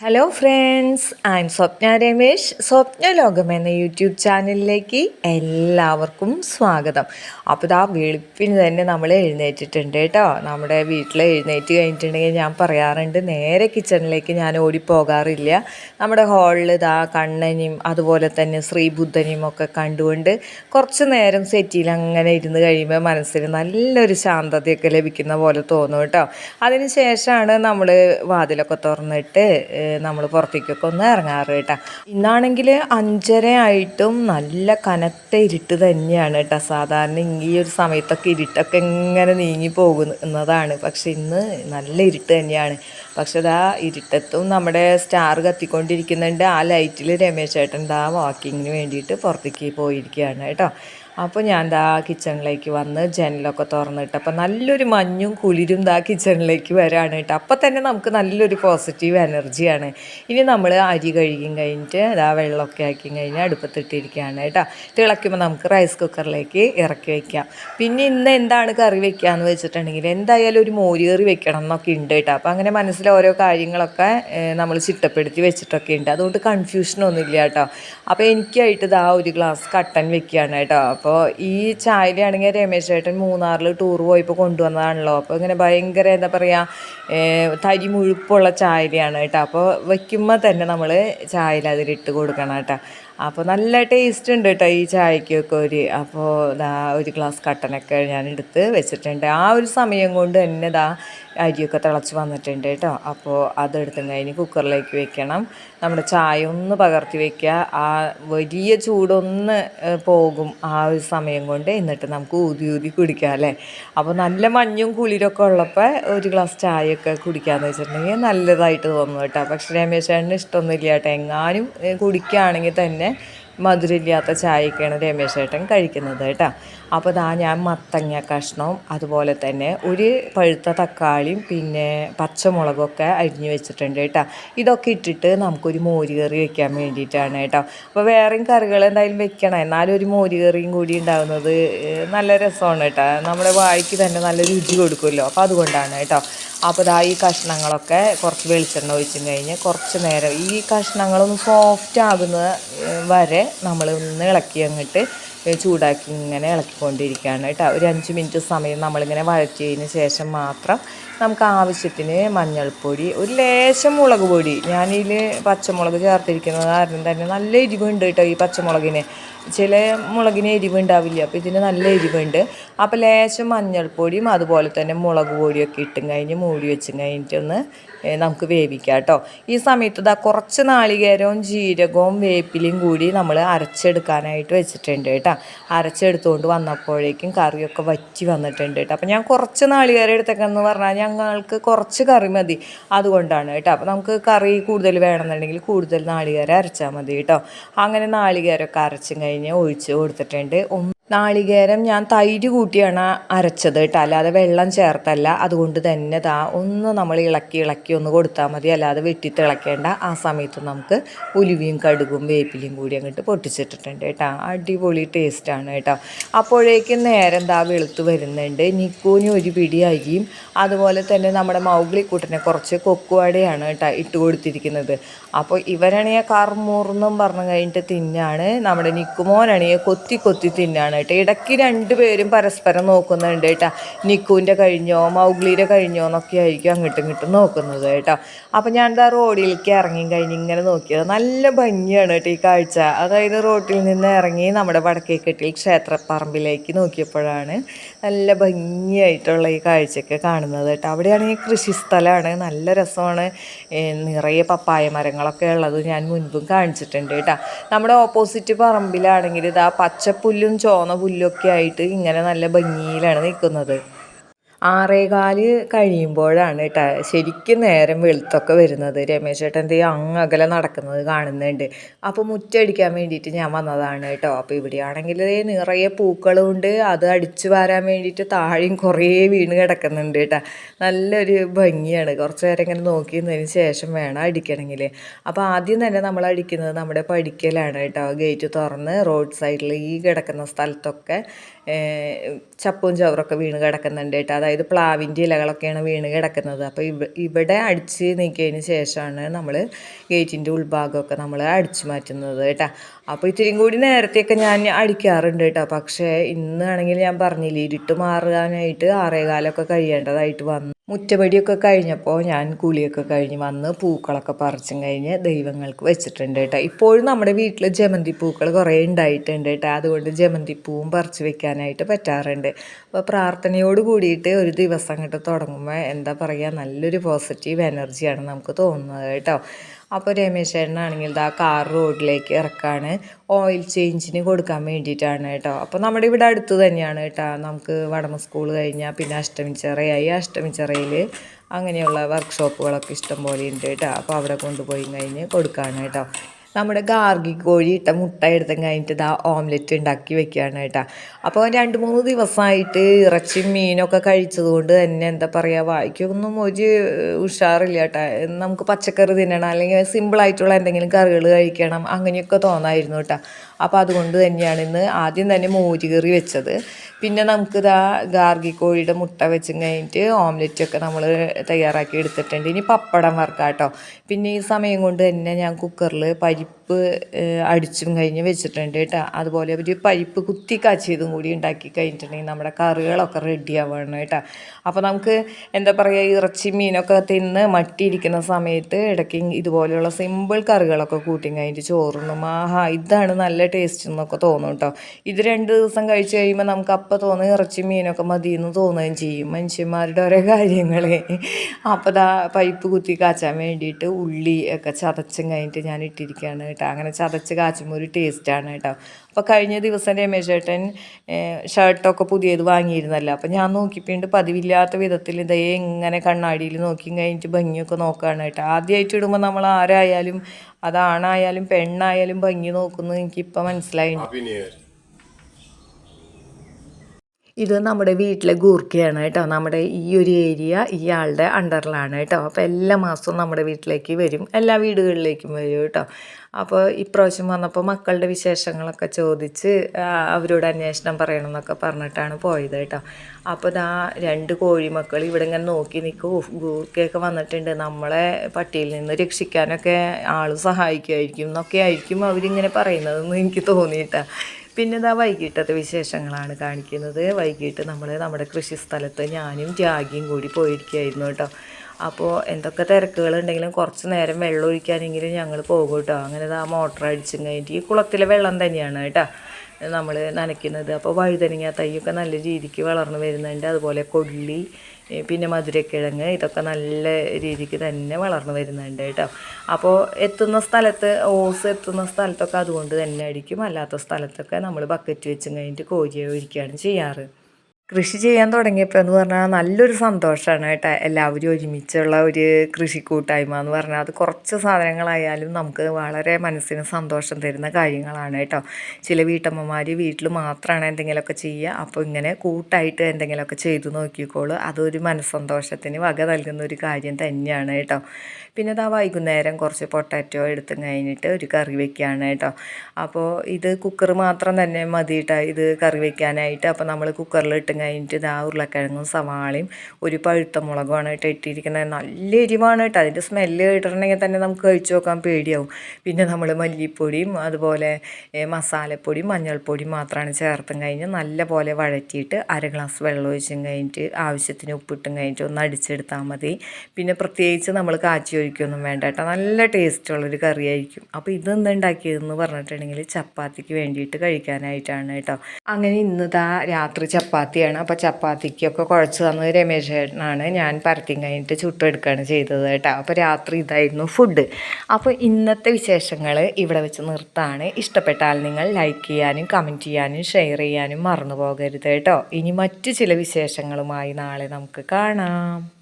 Hello friends I am Swapna Ramesh Swapna Lokam എന്ന YouTube ചാനലിലേക്ക് എല്ലാവർക്കും സ്വാഗതം. അപ്പോൾ ഇതാ വെളുപ്പിന് തന്നെ നമ്മൾ എഴുന്നേറ്റിട്ടുണ്ട് കേട്ടോ. നമ്മുടെ വീട്ടിൽ എഴുന്നേറ്റ് കഴിഞ്ഞിട്ടുണ്ടെങ്കിൽ ഞാൻ പറയാറുണ്ട് നേരെ കിച്ചണിലേക്ക് ഞാൻ ഓടിപ്പോകാറില്ല. നമ്മുടെ ഹാളിൽ ഇതാ കണ്ണനും അതുപോലെ തന്നെ ശ്രീബുദ്ധനെയും ഒക്കെ കണ്ടുകൊണ്ട് കുറച്ച് നേരം സെറ്റിയിൽ അങ്ങനെ ഇരുന്ന് കഴിയുമ്പോൾ മനസ്സിന് നല്ലൊരു ശാന്തതയൊക്കെ ലഭിക്കുന്ന പോലെ തോന്നും കേട്ടോ. അതിന് ശേഷമാണ് നമ്മൾ വാതിലൊക്കെ തുറന്നിട്ട് നമ്മൾ പുറത്തേക്കൊക്കെ ഒന്ന് ഇറങ്ങാറ് കേട്ടോ. ഇന്നാണെങ്കിൽ അഞ്ചര ആയിട്ടും നല്ല കനത്ത ഇരുട്ട് തന്നെയാണ് കേട്ടോ. സാധാരണ ഈ ഒരു സമയത്തൊക്കെ ഇരുട്ടൊക്കെ ഇങ്ങനെ നീങ്ങി പോകുന്നതാണ് പക്ഷെ ഇന്ന് നല്ല ഇരുട്ട് തന്നെയാണ്. പക്ഷെ അതാ ഇരുട്ടത്തും നമ്മുടെ സ്റ്റാർ കത്തിക്കൊണ്ടിരിക്കുന്നുണ്ട്. ആ ലൈറ്റിൽ രമേശ് ചേട്ടൻ ആ വാക്കിങ്ങിന് വേണ്ടിയിട്ട് പുറത്തേക്ക് പോയിരിക്കുകയാണ് കേട്ടോ. അപ്പോൾ ഞാൻ ദാ കിച്ചണിലേക്ക് വന്ന് ജനലൊക്കെ തുറന്നിട്ട് അപ്പോൾ നല്ലൊരു മഞ്ഞും കുളിരും ദാ കിച്ചണിലേക്ക് വരാണ് കേട്ടോ അപ്പോൾ തന്നെ നമുക്ക് നല്ലൊരു പോസിറ്റീവ് എനർജിയാണ് ഇനി നമ്മൾ അരി കഴുകി കഴിഞ്ഞിട്ട് ദാ വെള്ളമൊക്കെ ആക്കി കഴിഞ്ഞ് അടുപ്പത്തിട്ടിരിക്കുകയാണ് കേട്ടോ തിളയ്ക്കുമ്പോൾ നമുക്ക് റൈസ് കുക്കറിലേക്ക് ഇറക്കി വയ്ക്കാം പിന്നെ ഇന്ന് എന്താണ് കറി വെക്കുകയെന്ന് വെച്ചിട്ടുണ്ടെങ്കിൽ എന്തായാലും ഒരു മോര് കറി വെക്കണം എന്നൊക്കെ ഉണ്ട് കേട്ടോ അപ്പോൾ അങ്ങനെ മനസ്സിൽ ഓരോ കാര്യങ്ങളൊക്കെ നമ്മൾ ചിട്ടപ്പെടുത്തി വെച്ചിട്ടൊക്കെ ഉണ്ട് അതുകൊണ്ട് കൺഫ്യൂഷനൊന്നും ഇല്ല കേട്ടോ അപ്പോൾ എനിക്കായിട്ട് ദാ ഒരു ഗ്ലാസ് കട്ടൻ വെക്കുകയാണ് കേട്ടോ അപ്പോൾ ഈ ചായയിലാണെങ്കിൽ രമേശ് ചേട്ടൻ മൂന്നാറിൽ ടൂർ പോയപ്പോൾ കൊണ്ടുവന്നതാണല്ലോ. അപ്പോൾ ഇങ്ങനെ ഭയങ്കര എന്താ പറയുക തരി മുഴുപ്പുള്ള ചായയാണ് കേട്ടോ. അപ്പോൾ വയ്ക്കുമ്പോൾ തന്നെ നമ്മൾ ചായയിൽ അതിലിട്ട് കൊടുക്കണം കേട്ടോ. അപ്പോൾ നല്ല ടേസ്റ്റ് ഉണ്ട് കേട്ടോ ഈ ചായക്കൊക്കെ ഒരു. അപ്പോൾ ഇതാ ഒരു ഗ്ലാസ് കട്ടനൊക്കെ ഞാൻ എടുത്ത് വെച്ചിട്ടുണ്ട്. ആ ഒരു സമയം കൊണ്ട് തന്നെ ഇതാ അരിയൊക്കെ തിളച്ച് വന്നിട്ടുണ്ട് കേട്ടോ അപ്പോൾ അതെടുത്തും കഴിഞ്ഞ് കുക്കറിലേക്ക് വെക്കണം. നമ്മുടെ ചായ ഒന്ന് പകർത്തി വെക്കുക. ആ വലിയ ചൂടൊന്ന് പോകും ആ ഒരു സമയം കൊണ്ട് എന്നിട്ട് നമുക്ക് ഊതി ഊതി കുടിക്കാം അല്ലേ? അപ്പോൾ നല്ല മഞ്ഞും കുളിരൊക്കെ ഉള്ളപ്പോൾ ഒരു ഗ്ലാസ് ചായയൊക്കെ കുടിക്കാമെന്ന് വെച്ചിട്ടുണ്ടെങ്കിൽ നല്ലതായിട്ട് തോന്നും കേട്ടോ പക്ഷേ രമേശ് ചേട്ടന് ഇഷ്ടമൊന്നുമില്ല കേട്ടോ എങ്ങാനും കുടിക്കുകയാണെങ്കിൽ തന്നെ മധുരമില്ലാത്ത ചായയൊക്കെയാണ് രമേശ് ചേട്ടൻ കഴിക്കുന്നത് കേട്ടോ. അപ്പോൾ ഇതാ ഞാൻ മത്തങ്ങ കഷ്ണവും അതുപോലെ തന്നെ ഒരു പഴുത്ത തക്കാളിയും പിന്നെ പച്ചമുളകൊക്കെ അരിഞ്ഞു വെച്ചിട്ടുണ്ട് കേട്ടോ. ഇതൊക്കെ ഇട്ടിട്ട് നമുക്കൊരു മോരുകറി വെക്കാൻ വേണ്ടിയിട്ടാണ് കേട്ടോ. അപ്പോൾ വേറെയും കറികൾ എന്തായാലും വെക്കണം. എന്നാലും ഒരു മോരുകറിയും കൂടി ഉണ്ടാകുന്നത് നല്ല രസമാണ് കേട്ടോ. നമ്മുടെ വായിക്ക് തന്നെ നല്ല രുചി കൊടുക്കുമല്ലോ. അപ്പോൾ അതുകൊണ്ടാണ് കേട്ടോ. അപ്പോൾ ഇതാ ഈ കഷ്ണങ്ങളൊക്കെ കുറച്ച് വെളിച്ചെണ്ണ ഒഴിച്ചും കഴിഞ്ഞ് കുറച്ച് നേരം ഈ കഷ്ണങ്ങളൊന്ന് സോഫ്റ്റ് ആകുന്ന വരെ നമ്മൾ ഒന്ന് ഇളക്കി അങ്ങോട്ട് ചൂടാക്കി ഇങ്ങനെ ഇളക്കിക്കൊണ്ടിരിക്കുകയാണ് കേട്ടോ. ഒരു അഞ്ച് മിനിറ്റ് സമയം നമ്മളിങ്ങനെ വഴറ്റിയതിന് ശേഷം മാത്രം നമുക്ക് ആവശ്യത്തിന് മഞ്ഞൾപ്പൊടി ഒരു ലേശം മുളക് പൊടി. ഞാനിതിൽ പച്ചമുളക് ചേർത്തിരിക്കുന്നത് കാരണം തന്നെ നല്ല എരിവുണ്ട് കേട്ടോ ഈ പച്ചമുളകിന്. ചില മുളകിന് എരിവുണ്ടാവില്ല അപ്പോൾ ഇതിന് നല്ല എരിവുണ്ട്. അപ്പോൾ ലേശം മഞ്ഞൾപ്പൊടിയും അതുപോലെ തന്നെ മുളക് പൊടിയൊക്കെ ഇട്ടും കഴിഞ്ഞ് മൂടി വെച്ചും കഴിഞ്ഞിട്ടൊന്ന് നമുക്ക് വേവിക്കാം കേട്ടോ. ഈ സമയത്ത് ഇതാ കുറച്ച് നാളികേരവും ജീരകവും വേപ്പിലയും കൂടി നമ്മൾ അരച്ചെടുക്കാനായിട്ട് വെച്ചിട്ടുണ്ട് കേട്ടോ. അരച്ചെടുത്തുകൊണ്ട് വന്നപ്പോഴേക്കും കറിയൊക്കെ വറ്റി വന്നിട്ടുണ്ട് കേട്ടോ അപ്പോൾ ഞാൻ കുറച്ച് നാളികേരം എടുത്തേക്കെന്ന് പറഞ്ഞാൽ ഞങ്ങൾക്ക് കുറച്ച് കറി മതി. അതുകൊണ്ടാണ് കേട്ടോ അപ്പോൾ നമുക്ക് കറി കൂടുതൽ വേണമെന്നുണ്ടെങ്കിൽ കൂടുതൽ നാളികേരം അരച്ചാൽ മതി കേട്ടോ അങ്ങനെ നാളികേരമൊക്കെ അരച്ചും കഴിഞ്ഞ് ഒഴിച്ച് കൊടുത്തിട്ടുണ്ട്. നാളികേരം ഞാൻ തൈര് കൂട്ടിയാണ് അരച്ചത് കേട്ടോ. അല്ലാതെ വെള്ളം ചേർത്തല്ല. അതുകൊണ്ട് തന്നെ ദാ ഒന്ന് നമ്മൾ ഇളക്കി ഇളക്കി ഒന്ന് കൊടുത്താൽ മതി. അല്ലാതെ വെട്ടി തിളക്കേണ്ട ആ സമയത്ത് നമുക്ക് ഉലുവിയും കടുകും വേപ്പിലയും കൂടി അങ്ങോട്ട് പൊട്ടിച്ചിട്ടിട്ടുണ്ട് കേട്ടോ. അടിപൊളി ടേസ്റ്റാണ് കേട്ടോ. അപ്പോഴേക്കും നേരം ദാ വെളുത്ത് വരുന്നുണ്ട്. നിക്കൂന് ഒരു പിടി അതുപോലെ തന്നെ നമ്മുടെ മൗഗ്ലിക്കൂട്ടനെ കുറച്ച് കൊക്കുവാടയാണ് കേട്ടോ ഇട്ട് കൊടുത്തിരിക്കുന്നത്. അപ്പോൾ ഇവരണിയെ കർമൂർന്നും പറഞ്ഞു കഴിഞ്ഞിട്ട് തിന്നാണ്. നമ്മുടെ നിക്കുമോനണിയെ കൊത്തി കൊത്തി തിന്നാണ് കേട്ടോ ഇടയ്ക്ക് രണ്ടുപേരും പരസ്പരം നോക്കുന്നുണ്ട് കേട്ടോ. നിക്കുവിന്റെ കഴിഞ്ഞോ മൗഗ്ലിയുടെ കഴിഞ്ഞോ എന്നൊക്കെ ആയിരിക്കും അങ്ങോട്ടും ഇങ്ങോട്ടും നോക്കുന്നത് കേട്ടോ. അപ്പം ഞാൻ എന്താ റോഡിലേക്ക് ഇറങ്ങി കഴിഞ്ഞ് ഇങ്ങനെ നോക്കിയത്. നല്ല ഭംഗിയാണ് കേട്ടോ ഈ കാഴ്ച. അതായത് റോഡിൽ നിന്ന് ഇറങ്ങി നമ്മുടെ വടക്കേക്കെട്ടിൽ ക്ഷേത്രപ്പറമ്പിലേക്ക് നോക്കിയപ്പോഴാണ് നല്ല ഭംഗിയായിട്ടുള്ള ഈ കാഴ്ചയൊക്കെ കാണുന്നത് കേട്ടോ. അവിടെയാണെങ്കിൽ കൃഷി സ്ഥലമാണ്. നല്ല രസമാണ്. നിറയെ പപ്പായ മരങ്ങളൊക്കെ ഉള്ളത് ഞാൻ മുൻപും കാണിച്ചിട്ടുണ്ട് കേട്ടോ. നമ്മുടെ ഓപ്പോസിറ്റ് പറമ്പിലാണെങ്കിൽ ഇതാ പച്ചപ്പുല്ലും ചോന്ന പുല്ലൊക്കെ ആയിട്ട് ഇങ്ങനെ നല്ല ഭംഗിയിലാണ് നിൽക്കുന്നത്. ആറേകാൽ കഴിയുമ്പോഴാണ് കേട്ടോ. ശരിക്കും നേരം വെളുത്തൊക്കെ വരുന്നത്. രമേശ് ചേട്ടൻ എന്ത് അങ്ങ് അകലെ നടക്കുന്നത് കാണുന്നുണ്ട്. അപ്പോൾ മുറ്റടിക്കാൻ വേണ്ടിയിട്ട് ഞാൻ വന്നതാണ് കേട്ടോ. അപ്പോൾ ഇവിടെയാണെങ്കിൽ നിറയെ പൂക്കളുമുണ്ട് അത് അടിച്ചു വാരാൻ വേണ്ടിയിട്ട് താഴെയും കുറേ വീണ് കിടക്കുന്നുണ്ട് കേട്ടോ. നല്ലൊരു ഭംഗിയാണ്. കുറച്ച് നേരം ഇങ്ങനെ നോക്കിയതിന് ശേഷം വേണം അടിക്കണമെങ്കിൽ. അപ്പോൾ ആദ്യം തന്നെ നമ്മൾ അടിക്കുന്നത് നമ്മുടെ പഠിക്കലാണ് കേട്ടോ. ഗേറ്റ് തുറന്ന് റോഡ് സൈഡിൽ ഈ കിടക്കുന്ന സ്ഥലത്തൊക്കെ ചപ്പും ചവറൊക്കെ വീണ് കിടക്കുന്നുണ്ട് കേട്ടോ. അതായത് പ്ലാവിന്റെ ഇലകളൊക്കെയാണ് വീണ് കിടക്കുന്നത്. അപ്പോൾ ഇവ ഇവിടെ അടിച്ച് നീക്കിയതിന് ശേഷമാണ് നമ്മൾ ഗേറ്റിന്റെ ഉൾഭാഗമൊക്കെ നമ്മൾ അടിച്ചു മാറ്റുന്നത് കേട്ടോ. അപ്പോൾ ഇത്തിരിയും കൂടി നേരത്തെയൊക്കെ ഞാൻ അടിക്കാറുണ്ട് കേട്ടോ. പക്ഷേ ഇന്നാണെങ്കിൽ ഞാൻ പറഞ്ഞില്ലേ ഇരുട്ട് മാറാനായിട്ട് ആറേകാലമൊക്കെ കഴിയേണ്ടതായിട്ട് വന്നു. മുറ്റപടിയൊക്കെ കഴിഞ്ഞപ്പോൾ ഞാൻ കുളിയൊക്കെ കഴിഞ്ഞ് വന്ന് പൂക്കളൊക്കെ പറിച്ചും കഴിഞ്ഞ് ദൈവങ്ങൾക്ക് വെച്ചിട്ടുണ്ട് കേട്ടോ ഇപ്പോഴും നമ്മുടെ വീട്ടിൽ ജമന്തി പൂക്കൾ കുറേ ഉണ്ടായിട്ടുണ്ട് കേട്ടോ അതുകൊണ്ട് ജമന്തി പൂവും പറിച്ച് വെക്കാനായിട്ട് പറ്റാറുണ്ട്. അപ്പോൾ പ്രാർത്ഥനയോട് കൂടിയിട്ട് ഒരു ദിവസം അങ്ങോട്ട് തുടങ്ങുമ്പോൾ എന്താ പറയുക നല്ലൊരു പോസിറ്റീവ് എനർജിയാണ് നമുക്ക് തോന്നുന്നത് കേട്ടോ അപ്പോൾ രമേശ് ചേട്ടനാണെങ്കിൽ ഇതാ കാർ റോഡിലേക്ക് ഇറക്കാണ്. ഓയിൽ ചേഞ്ചിന് കൊടുക്കാൻ വേണ്ടിയിട്ടാണ് കേട്ടോ. അപ്പോൾ നമ്മുടെ ഇവിടെ അടുത്ത് തന്നെയാണ് കേട്ടോ. നമുക്ക് വടമ സ്കൂൾ കഴിഞ്ഞാൽ പിന്നെ അഷ്ടമിച്ചിറയായി. അഷ്ടമിച്ചിറയിൽ അങ്ങനെയുള്ള വർക്ക്ഷോപ്പുകളൊക്കെ ഇഷ്ടം പോലെ ഉണ്ട് കേട്ടോ. അപ്പോൾ അവിടെ കൊണ്ടുപോയി കഴിഞ്ഞ് കൊടുക്കാണ് കേട്ടോ. നമ്മുടെ ഗാർഗി കോഴി ഇട്ട മുട്ട എടുത്തും കഴിഞ്ഞിട്ട് ഇതാ ഓംലെറ്റ് ഉണ്ടാക്കി വെക്കുകയാണ് കേട്ടോ. അപ്പോൾ രണ്ട് മൂന്ന് ദിവസമായിട്ട് ഇറച്ചിയും മീനൊക്കെ കഴിച്ചത് കൊണ്ട് തന്നെ എന്താ പറയുക വായിക്കൊന്നും ഒരു ഉഷാറില്ല കേട്ടോ. നമുക്ക് പച്ചക്കറി തിന്നണം അല്ലെങ്കിൽ സിമ്പിളായിട്ടുള്ള എന്തെങ്കിലും കറികൾ കഴിക്കണം അങ്ങനെയൊക്കെ തോന്നായിരുന്നു കേട്ടോ. അപ്പോൾ അതുകൊണ്ട് തന്നെയാണ് ഇന്ന് ആദ്യം തന്നെ മോര് കറി വെച്ചത്. പിന്നെ നമുക്ക് ഗാർഗി കോഴിയുടെ മുട്ട വെച്ചും കഴിഞ്ഞിട്ട് ഓംലെറ്റൊക്കെ നമ്മൾ തയ്യാറാക്കി എടുത്തിട്ടുണ്ട്. ഇനി പപ്പടം വറുക്കാം കേട്ടോ പിന്നെ ഈ സമയം കൊണ്ട് തന്നെ ഞാൻ കുക്കറിൽ പരിപ്പ് അടിച്ചും കഴിഞ്ഞ് വെച്ചിട്ടുണ്ട് കേട്ടോ. അതുപോലെ ഒരു പരിപ്പ് കുത്തി കാച്ചിയതും കൂടി ഉണ്ടാക്കി കഴിഞ്ഞിട്ടുണ്ടെങ്കിൽ നമ്മുടെ കറികളൊക്കെ റെഡി ആവുകയാണ് കേട്ടോ. അപ്പോൾ നമുക്ക് എന്താ പറയുക ഇറച്ചി മീനൊക്കെ തിന്ന് മട്ടിയിരിക്കുന്ന സമയത്ത് ഇടയ്ക്ക് ഇതുപോലെയുള്ള സിമ്പിൾ കറികളൊക്കെ കൂട്ടി കഴിഞ്ഞിട്ട് ചോറുണ്ണും. ആഹാ ഇതാണ് നല്ല ടേസ്റ്റ് എന്നൊക്കെ തോന്നും കേട്ടോ. ഇത് രണ്ട് ദിവസം കഴിച്ച് കഴിയുമ്പോൾ നമുക്ക് അപ്പം തോന്നുന്ന ഇറച്ചി മീനൊക്കെ മതി എന്ന് തോന്നുകയും ചെയ്യും. മനുഷ്യന്മാരുടെ ഓരോ കാര്യങ്ങളെ. അപ്പോൾ ദാ പൈപ്പ് കുത്തി കാച്ചാൻ വേണ്ടിയിട്ട് ഉള്ളി ഒക്കെ ചതച്ചും കഴിഞ്ഞിട്ട് ഞാൻ ഇട്ടിരിക്കുകയാണ് കേട്ടോ. അങ്ങനെ ചതച്ച് കാച്ചുമ്പോൾ ഒരു ടേസ്റ്റാണ് കേട്ടോ. അപ്പോൾ കഴിഞ്ഞ ദിവസം രമേശ് ചേട്ടൻ ഷർട്ടൊക്കെ പുതിയത് വാങ്ങിയിരുന്നല്ലോ. അപ്പോൾ ഞാൻ നോക്കിപ്പോണ്ട് പതിവില്ലാത്ത വിധത്തിൽ ഇതേ ഇങ്ങനെ കണ്ണാടിയിൽ നോക്കി കഴിഞ്ഞിട്ട് ഭംഗിയൊക്കെ നോക്കുകയാണ് കേട്ടോ. ആദ്യമായിട്ട് ഇടുമ്പോൾ നമ്മൾ ആരായാലും അതാണായാലും പെണ്ണായാലും ഭംഗി നോക്കുന്നത് എനിക്കിപ്പോൾ മനസ്സിലായി ഇത് നമ്മുടെ വീട്ടിലെ ഗൂർക്കയാണ് കേട്ടോ. നമ്മുടെ ഈ ഒരു ഏരിയ ഇയാളുടെ അണ്ടറിലാണ് കേട്ടോ. അപ്പോൾ എല്ലാ മാസവും നമ്മുടെ വീട്ടിലേക്ക് വരും. എല്ലാ വീടുകളിലേക്കും വരും കേട്ടോ. അപ്പോൾ ഇപ്രാവശ്യം വന്നപ്പോൾ മക്കളുടെ വിശേഷങ്ങളൊക്കെ ചോദിച്ച് അവരോട് അന്വേഷണം പറയണം എന്നൊക്കെ പറഞ്ഞിട്ടാണ് പോയത് കേട്ടോ. അപ്പോൾ ഇതാ രണ്ട് കോഴിമക്കൾ ഇവിടെ ഇങ്ങനെ നോക്കി നിൽക്കും. ഗൂർക്കയൊക്കെ വന്നിട്ടുണ്ട്. നമ്മളെ പട്ടിയിൽ നിന്ന് രക്ഷിക്കാനൊക്കെ ആൾ സഹായിക്കുമായിരിക്കും എന്നൊക്കെ ആയിരിക്കും അവരിങ്ങനെ പറയുന്നതെന്ന് എനിക്ക് തോന്നിയിട്ടാണ് പിന്നെ ഇതാ വൈകിട്ടത്തെ വിശേഷങ്ങളാണ് കാണിക്കുന്നത്. വൈകിട്ട് നമ്മൾ നമ്മുടെ കൃഷി സ്ഥലത്ത് ഞാനും ജാഗിയും കൂടി പോയിരിക്കുകയായിരുന്നു കേട്ടോ. അപ്പോൾ എന്തൊക്കെ തിരക്കുകളുണ്ടെങ്കിലും കുറച്ച് നേരം വെള്ളം ഒഴിക്കാനെങ്കിലും ഞങ്ങൾ പോകും കേട്ടോ. അങ്ങനെ ആ മോട്ടർ അടിച്ചും കഴിഞ്ഞിട്ട് ഈ കുളത്തിലെ വെള്ളം തന്നെയാണ് കേട്ടോ. നമ്മൾ നനയ്ക്കുന്നത്. അപ്പോൾ വഴുതനങ്ങ തൈയൊക്കെ നല്ല രീതിക്ക് വളർന്നു വരുന്നുണ്ട്. അതുപോലെ കൊള്ളി പിന്നെ മധുരക്കിഴങ്ങ് ഇതൊക്കെ നല്ല രീതിക്ക് തന്നെ വളർന്നു വരുന്നുണ്ട് കേട്ടോ. അപ്പോൾ എത്തുന്ന സ്ഥലത്ത് ഓസ് എത്തുന്ന സ്ഥലത്തൊക്കെ അതുകൊണ്ട് തന്നെ അടിക്കും അല്ലാത്ത സ്ഥലത്തൊക്കെ നമ്മൾ ബക്കറ്റ് വെച്ചും കഴിഞ്ഞിട്ട് കോരിയെ ഒഴിക്കുകയാണ് ചെയ്യാറ്. കൃഷി ചെയ്യാൻ തുടങ്ങിയപ്പോൾ എന്ന് പറഞ്ഞാൽ നല്ലൊരു സന്തോഷമാണ് കേട്ടോ. എല്ലാവരും ഒരുമിച്ചുള്ള ഒരു കൃഷി കൂട്ടായ്മ എന്ന് പറഞ്ഞാൽ അത് കുറച്ച് സാധനങ്ങളായാലും നമുക്ക് വളരെ മനസ്സിന് സന്തോഷം തരുന്ന കാര്യങ്ങളാണ് കേട്ടോ. ചില വീട്ടമ്മമാർ വീട്ടിൽ മാത്രമാണ് എന്തെങ്കിലുമൊക്കെ ചെയ്യുക അപ്പോൾ ഇങ്ങനെ കൂട്ടായിട്ട് എന്തെങ്കിലുമൊക്കെ ചെയ്തു നോക്കിക്കോളൂ. അതൊരു മനസ്സന്തോഷത്തിന് വക നൽകുന്ന ഒരു കാര്യം തന്നെയാണ് കേട്ടോ. പിന്നെ അതാ വൈകുന്നേരം കുറച്ച് പൊട്ടാറ്റോ എടുത്ത് കഴിഞ്ഞിട്ട് ഒരു കറി വെക്കുകയാണ് കേട്ടോ. അപ്പോൾ ഇത് കുക്കർ മാത്രം തന്നെ മതി ഇത് കറി വെക്കാനായിട്ട്. അപ്പോൾ നമ്മൾ കുക്കറിലിട്ട് കഴിഞ്ഞിട്ട് ഇതാ ഉരുളക്കിഴങ്ങും സവാളയും ഒരു പഴുത്ത മുളകുമാണ് കേട്ടോ ഇട്ടിരിക്കുന്നത്. നല്ല എരിവാണ് കേട്ടോ. അതിന്റെ സ്മെല്ല് കേട്ടിട്ടുണ്ടെങ്കിൽ തന്നെ നമുക്ക് കഴിച്ചു നോക്കാൻ പേടിയാവും. പിന്നെ നമ്മൾ മല്ലിപ്പൊടിയും അതുപോലെ മസാലപ്പൊടിയും മഞ്ഞൾപ്പൊടിയും മാത്രമാണ് ചേർത്തും കഴിഞ്ഞ് നല്ല പോലെ വഴറ്റിയിട്ട് അര ഗ്ലാസ് വെള്ളം ഒഴിച്ചും കഴിഞ്ഞിട്ട് ആവശ്യത്തിന് ഉപ്പിട്ടും കഴിഞ്ഞിട്ട് ഒന്ന് അടിച്ചെടുത്താൽ മതി. പിന്നെ പ്രത്യേകിച്ച് നമ്മൾ കാച്ചി ഒഴിക്കൊന്നും വേണ്ട കേട്ടോ. നല്ല ടേസ്റ്റുള്ളൊരു കറിയായിരിക്കും. അപ്പോൾ ഇതെന്ത് ഉണ്ടാക്കിയതെന്ന് പറഞ്ഞിട്ടുണ്ടെങ്കിൽ ചപ്പാത്തിക്ക് വേണ്ടിയിട്ട് കഴിക്കാനായിട്ടാണ് കേട്ടോ. അങ്ങനെ ഇന്നതാ രാത്രി ചപ്പാത്തിയാണ് അപ്പോൾ ചപ്പാത്തിക്കൊക്കെ കുഴച്ച് തന്നത് രമേശ് ചേട്ടനാണ്. ഞാൻ പരത്തിയും കഴിഞ്ഞിട്ട് ചുട്ടെടുക്കുകയാണ് ചെയ്തത് കേട്ടോ. അപ്പോൾ രാത്രി ഇതായിരുന്നു ഫുഡ് അപ്പോൾ ഇന്നത്തെ വിശേഷങ്ങൾ ഇവിടെ വെച്ച് നിർത്താണ്. ഇഷ്ടപ്പെട്ടാൽ നിങ്ങൾ ലൈക്ക് ചെയ്യാനും കമന്റ് ചെയ്യാനും ഷെയർ ചെയ്യാനും മറന്നു പോകരുത് കേട്ടോ. ഇനി മറ്റു ചില വിശേഷങ്ങളുമായി നാളെ നമുക്ക് കാണാം.